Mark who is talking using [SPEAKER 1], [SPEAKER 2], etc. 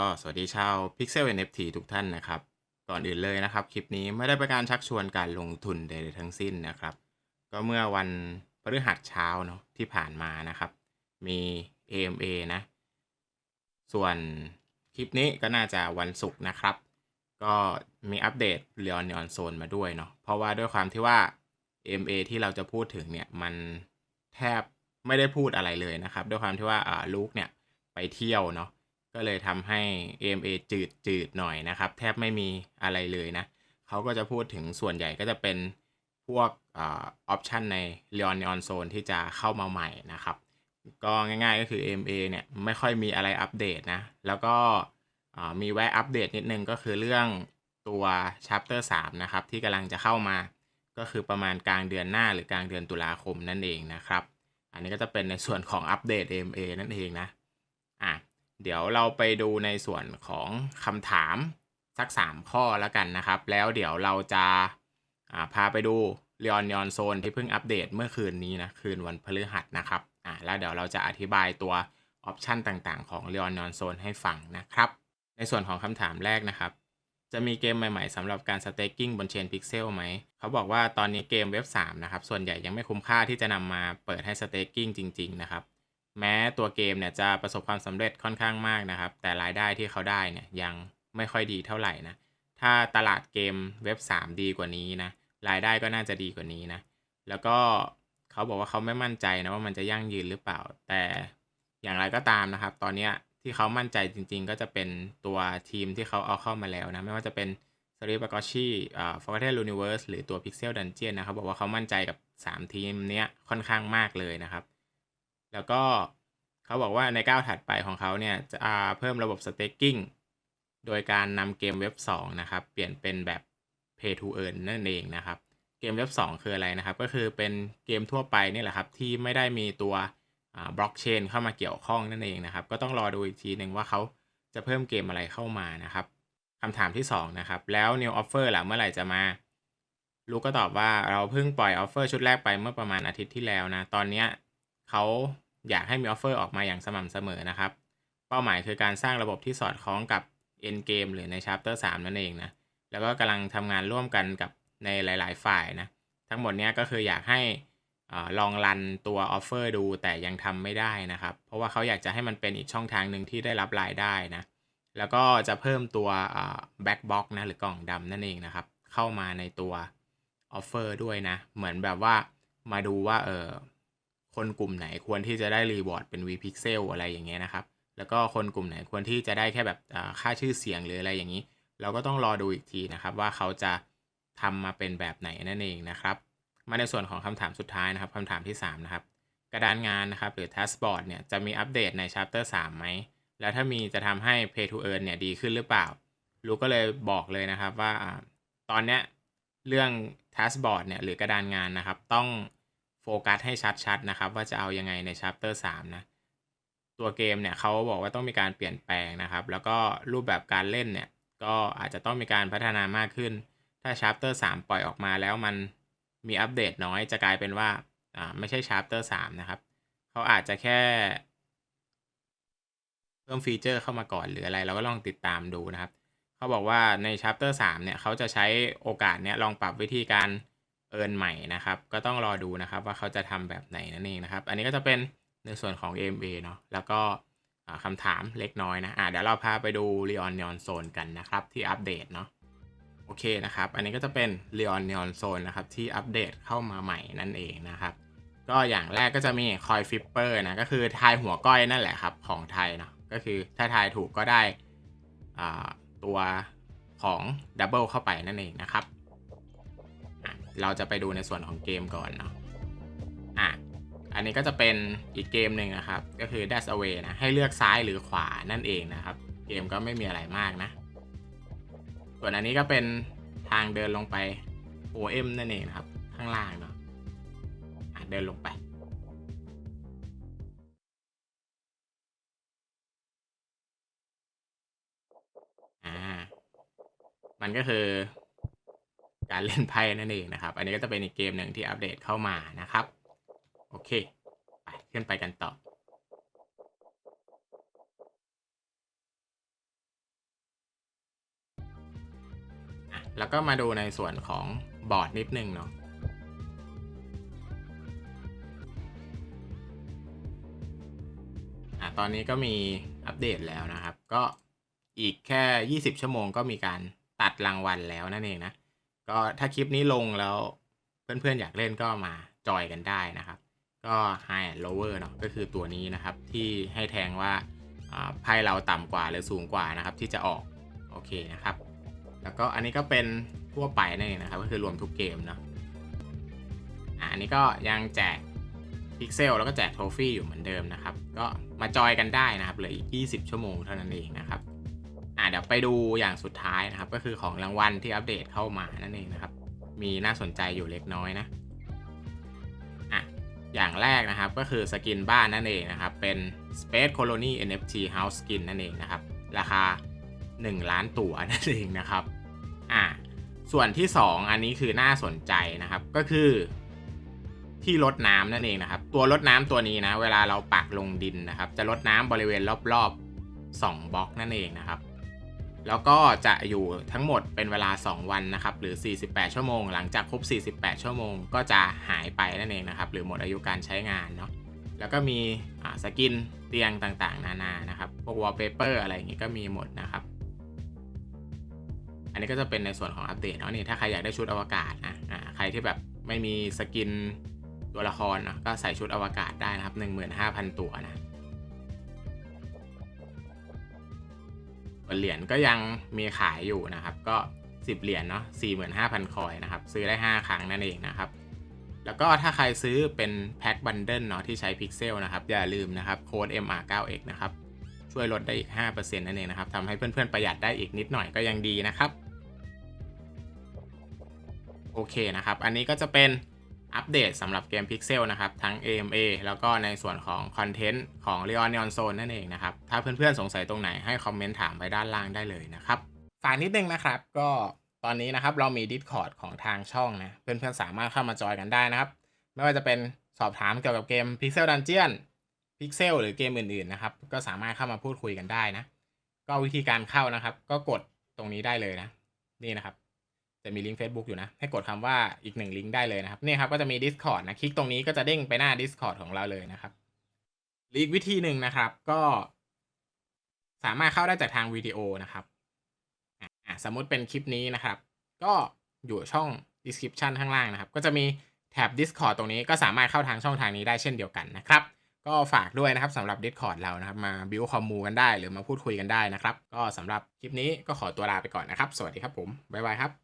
[SPEAKER 1] ก็สวัสดีชาว Pixel NFT ทุกท่านนะครับ ก่อนอื่นเลยนะครับ คลิปนี้ไม่ได้เป็นการชักชวนการลงทุนใดๆทั้งสิ้นนะครับ ก็เมื่อวันพฤหัสเช้าเนาะที่ผ่านมานะครับ มี AMA นะ ส่วนคลิปนี้ก็น่าจะวันศุกร์นะครับ ก็มีอัปเดตเรียนนอนโซนมาด้วยเนาะเพราะว่าด้วยความที่ว่า AMA ที่เราจะพูดถึงเนี่ยมันแทบไม่ได้พูดอะไรเลยนะครับ ด้วยความที่ว่าอ่าลูกเนี่ยไปเที่ยวเนาะ ก็เลยทำให้ AMA จืดจืดหน่อยนะครับ แทบไม่มีอะไรเลยนะเขาก็จะพูดถึงส่วนใหญ่ก็จะเป็นพวกออปชันใน l e o n Neon Zone ที่จะเข้ามาใหม่นะครับ ก็ง่ายๆก็คือ AMA เนี่ยไม่ค่อยมีอะไรอัปเดตนะ แล้วก็มีแวะอัปเดตนิดนึงก็คือเรื่องตัว Chapter 3 นะครับ ที่กำลังจะเข้ามาก็คือประมาณกลางเดือนหน้าหรือกลางเดือนตุลาคมนั่นเองนะครับ อันนี้ก็จะเป็นในส่วนของอัปเดต AMA นั่นเองนะ เดี๋ยวเราไปดูในส่วนของคำถามสัก 3 ข้อแล้วกันนะครับ แล้วเดี๋ยวเราจะาพาไปดูเรียนยอนโซนที่เพิ่งอัปเดตเมื่อคืนนี้นะคืนวันพฤหัสนะครับอ่าแล้วเดี๋ยวเราจะอธิบายตัวออปชันต่างๆ ของเรียนยอนโซนให้ฟังนะครับ ในส่วนของคำถามแรกนะครับ จะมีเกมใหม่ๆสำหรับการสเต็กกิ้งบนเชนพิกเซลไหม เขาบอกว่าตอนนี้เกมเว็บ3นะครับส่วนใหญ่ยังไม่คุ้มค่าที่จะนำมาเปิดให้สเต็กกิ้งจริง ๆ นะครับ แม้ตัวเกมเนี่ยจะประสบความสำเร็จค่อนข้างมากนะครับ แต่รายได้ที่เขาได้เนี่ยยังไม่ค่อยดีเท่าไหร่นะ ถ้าตลาดเกมเว็บ 3 ดีกว่านี้นะ รายได้ก็น่าจะดีกว่านี้นะ แล้วก็เขาบอกว่าเขาไม่มั่นใจนะว่ามันจะยั่งยืนหรือเปล่า แต่อย่างไรก็ตามนะครับ ตอนเนี้ที่เขามั่นใจจริง ๆ ก็จะเป็นตัวทีมที่เขาเอาเข้ามาแล้วนะ ไม่ว่าจะเป็นสรีปากอชีอ่าฟอร์เทลูนิเวิร์สหรือตัว Pixel Dungeon นะครับบอกว่าเขามั่นใจกับ 3 ทีมเนี้ยค่อนข้างมากเลยนะครับ แล้วก็เขาบอกว่าในก้าวถัดไปของเขาเนี่ยจะเพิ่มระบบ staking โดยการนำเกมเว็บ 2 นะครับ เปลี่ยนเป็นแบบ pay to earn นั่นเองนะครับ เกมเว็บ 2 คืออะไรนะครับ ก็คือเป็นเกมทั่วไปนี่แหละครับ ที่ไม่ได้มีตัวบล็อกเชนเข้ามาเกี่ยวข้องนั่นเองนะครับ ก็ต้องรอดูอีกทีหนึ่งว่าเขาจะเพิ่มเกมอะไรเข้ามานะครับคำถามที่ 2 นะครับ แล้ว new offer ล่ะเมื่อไหร่จะมาลูกก็ตอบว่าเราเพิ่งปล่อยออฟเฟอร์ชุดแรกไปเมื่อประมาณอาทิตย์ที่แล้วนะ ตอนเนี้ยเขา อยากให้มีออฟเฟอร์ออกมาอย่างสม่ำเสมอนะครับ เป้าหมายคือการสร้างระบบที่สอดคล้องกับ end game หรือใน chapter 3 นั่นเองนะ แล้วก็กำลังทำงานร่วมกันกับในหลาย ๆ ฝ่ายนะ ทั้งหมดเนี้ยก็คืออยากให้ลองรันตัวออฟเฟอร์ดูแต่ยังทำไม่ได้นะครับ เพราะว่าเขาอยากจะให้มันเป็นอีกช่องทางหนึ่งที่ได้รับรายได้นะ แล้วก็จะเพิ่มตัวแบ็กบ็อกนะหรือกล่องดำนั่นเองนะครับ เข้ามาในตัวออฟเฟอร์ด้วยนะ เหมือนแบบว่ามาดูว่าเออ คนกลุ่มไหนควรที่จะได้รีวอร์ดเป็น V Pixel อะไรอย่างเงี้ยนะครับ แล้วก็คนกลุ่มไหนควรที่จะได้แค่แบบค่าชื่อเสียงหรืออะไรอย่างนี้ เราก็ต้องรอดูอีกทีนะครับ ว่าเขาจะทำมาเป็นแบบไหนนั่นเองนะครับ มาในส่วนของคำถามสุดท้ายนะครับคำถามที่ 3 นะครับ กระดานงานนะครับ หรือ Taskboard เนี่ยจะมีอัปเดตใน Chapter 3 ไหม แล้วถ้ามีจะทำให้ Pay to Earn เนี่ยดีขึ้นหรือเปล่าลูกก็เลยบอกเลยนะครับว่าตอนเนี้ยเรื่อง Taskboard เนี่ยหรือกระดานงานนะครับ ต้อง โฟกัสให้ชัดๆนะครับ ว่าจะเอายังไงใน Chapter 3 นะ ตัวเกมเนี่ยเขาบอกว่าต้องมีการเปลี่ยนแปลงนะครับ แล้วก็รูปแบบการเล่นเนี่ยก็อาจจะต้องมีการพัฒนามากขึ้น ถ้า Chapter 3 ปล่อยออกมาแล้วมันมีอัปเดตน้อยจะกลายเป็นว่าอ่าไม่ใช่ Chapter 3 นะครับเขาอาจจะแค่ เพิ่มฟีเจอร์เข้ามาก่อนหรืออะไร เราก็ลองติดตามดูนะครับเขาบอกว่าใน Chapter 3 เนี่ยเขาจะใช้โอกาสเนี้ยลองปรับวิธีการ เอินใหม่นะครับ ก็ต้องรอดูนะครับว่าเขาจะทำแบบไหนนั่นเองนะครับ อันนี้ก็จะเป็นในส่วนของ AMA เนาะแล้วก็คำถามเล็กน้อยนะอะเดี๋ยวเราพาไปดู Leon Neon Zone กันนะครับ ที่อัปเดตเนาะโอเคนะครับ อันนี้ก็จะเป็น Leon Neon Zone นะครับที่อัปเดตเข้ามาใหม่นั่นเองนะครับ ก็อย่างแรกก็จะมี Coin Flipper นะ ก็คือทายหัวก้อยนั่นแหละครับ ของไทยเนาะก็คือถ้าทายถูกก็ได้ตัวของดับเบิลเข้าไปนั่นเองนะครับ เราจะไปดูในส่วนของเกมก่อนเนาะอะอันนี้ก็จะเป็นอีกเกมหนึ่งนะครับ ก็คือ Dash Away นะ ให้เลือกซ้ายหรือขวานั่นเองนะครับ เกมก็ไม่มีอะไรมากนะ ส่วนอันนี้ก็เป็นทางเดินลงไป OM นั่นเองนะครับ ข้างล่างเนาะะเดินลงไปอ่ามันก็คือ การเล่นไพ่นั่นเองนะครับ อันนี้ก็จะเป็นอีกเกมหนึ่งที่อัปเดตเข้ามานะครับ โอเค ไปขึ้นไปกันต่อแล้วก็มาดูในส่วนของบอร์ดนิดนึงเนาะอะตอนนี้ก็มีอัปเดตแล้วนะครับ ก็อีกแค่ 20 ชั่วโมงก็มีการตัดรางวัลแล้วนั่นเองนะ ก็ถ้าคลิปนี้ลงแล้วเพื่อนๆอยากเล่นก็มาจอยกันได้นะครับ ก็ high and lower เนาะก็คือตัวนี้นะครับ ที่ให้แทงว่าไพ่เราต่ำกว่าหรือสูงกว่านะครับ ที่จะออกโอเคนะครับ แล้วก็อันนี้ก็เป็นทั่วไปนั่นเองนะครับ ก็คือรวมทุกเกมเนาะอันนี้ก็ยังแจกพิกเซลแล้วก็แจกโทฟี่อยู่เหมือนเดิมนะครับ ก็มาจอยกันได้นะครับเหลืออีก 20 ชั่วโมงเท่านั้นเองนะครับ เดี๋ยวไปดูอย่างสุดท้ายนะครับ ก็คือของรางวัลที่อัปเดตเข้ามานั่นเองนะครับ มีน่าสนใจอยู่เล็กน้อยนะอะอย่างแรกนะครับก็คือสกินบ้านนั่นเองนะครับ เป็น Space Colony NFT House Skin นั่นเองนะครับ ราคา 1 ล้านตั๋วนั่นเองนะครับอะส่วนที่ 2 อันนี้คือน่าสนใจนะครับก็คือที่ลดน้ำนั่นเองนะครับ ตัวลดน้ำตัวนี้นะ เวลาเราปักลงดินนะครับ จะลดน้ำบริเวณรอบๆ2บล็อกนั่นเองนะครับ แล้วก็จะอยู่ทั้งหมดเป็นเวลา 2 วันนะครับ หรือ 48 ชั่วโมง หลังจากครบ 48 ชั่วโมง ก็จะหายไปนั่นเองนะครับ หรือหมดอายุการใช้งานเนาะ แล้วก็มีสกินเตียงต่างๆ นานา นะครับ พวกวอลเปเปอร์อะไรอย่างงี้ก็มีหมดนะครับ อันนี้ก็จะเป็นในส่วนของอัปเดตเนาะนี่ถ้าใครอยากได้ชุดอวกาศนะใครที่แบบไม่มีสกินตัวละครเนาะก็ใส่ชุดอวกาศได้นะครับ 15,000 ตัวนะ เหรียญก็ยังมีขายอยู่นะครับ ก็ 10 เหรียญเนาะ45,000 คอยนะครับ ซื้อได้ 5 ครั้งนั่นเองนะครับ แล้วก็ถ้าใครซื้อเป็นแพ็คบันเดิลเนาะที่ใช้พิกเซลนะครับ อย่าลืมนะครับโค้ด MR9X นะครับ ช่วยลดได้อีก 5%นั่นเองนะครับทำให้เพื่อนๆประหยัดได้อีกนิดหน่อยก็ยังดีนะครับ โอเคนะครับ อันนี้ก็จะเป็น อัปเดตสำหรับเกม Pixel นะครับ ทั้ง AMA แล้วก็ในส่วนของคอนเทนต์ของ Leon Neon Zone นั่นเองนะครับ ถ้าเพื่อนๆสงสัยตรงไหนให้คอมเมนต์ถามไว้ด้านล่างได้เลยนะครับฝากนิดนึงนะครับก็ตอนนี้นะครับเรามี Discord ของทางช่องนะ เพื่อนๆสามารถเข้ามาจอยกันได้นะครับ ไม่ว่าจะเป็นสอบถามเกี่ยวกับเกม Pixel Dungeon Pixel หรือเกมอื่นๆนะครับก็สามารถเข้ามาพูดคุยกันได้นะ ก็วิธีการเข้านะครับ ก็กดตรงนี้ได้เลยนะ นี่นะครับ จะมีลิงก์ Facebook อยู่นะ ให้กดคำว่าอีกหนึ่งลิงก์ได้เลยนะครับ นี่ครับก็จะมี Discord นะ คลิกตรงนี้ก็จะเด้งไปหน้า Discord ของเราเลยนะครับหรืออีกวิธีหนึ่งนะครับ ก็สามารถเข้าได้จากทางวิดีโอนะครับอะอะสมมุติเป็นคลิปนี้นะครับ ก็อยู่ช่อง description ข้างล่างนะครับ ก็จะมีแท็บ Discord ตรงนี้ก็สามารถเข้าทางช่องทางนี้ได้เช่นเดียวกันนะครับ ก็ฝากด้วยนะครับสำหรับ Discord เรานะครับ มาบิวคอมมูกันได้หรือมาพูดคุยกันได้นะครับ ก็สำหรับคลิปนี้ก็ขอตัวลาไปก่อนนะครับ สวัสดีครับผม บ๊ายบายครับ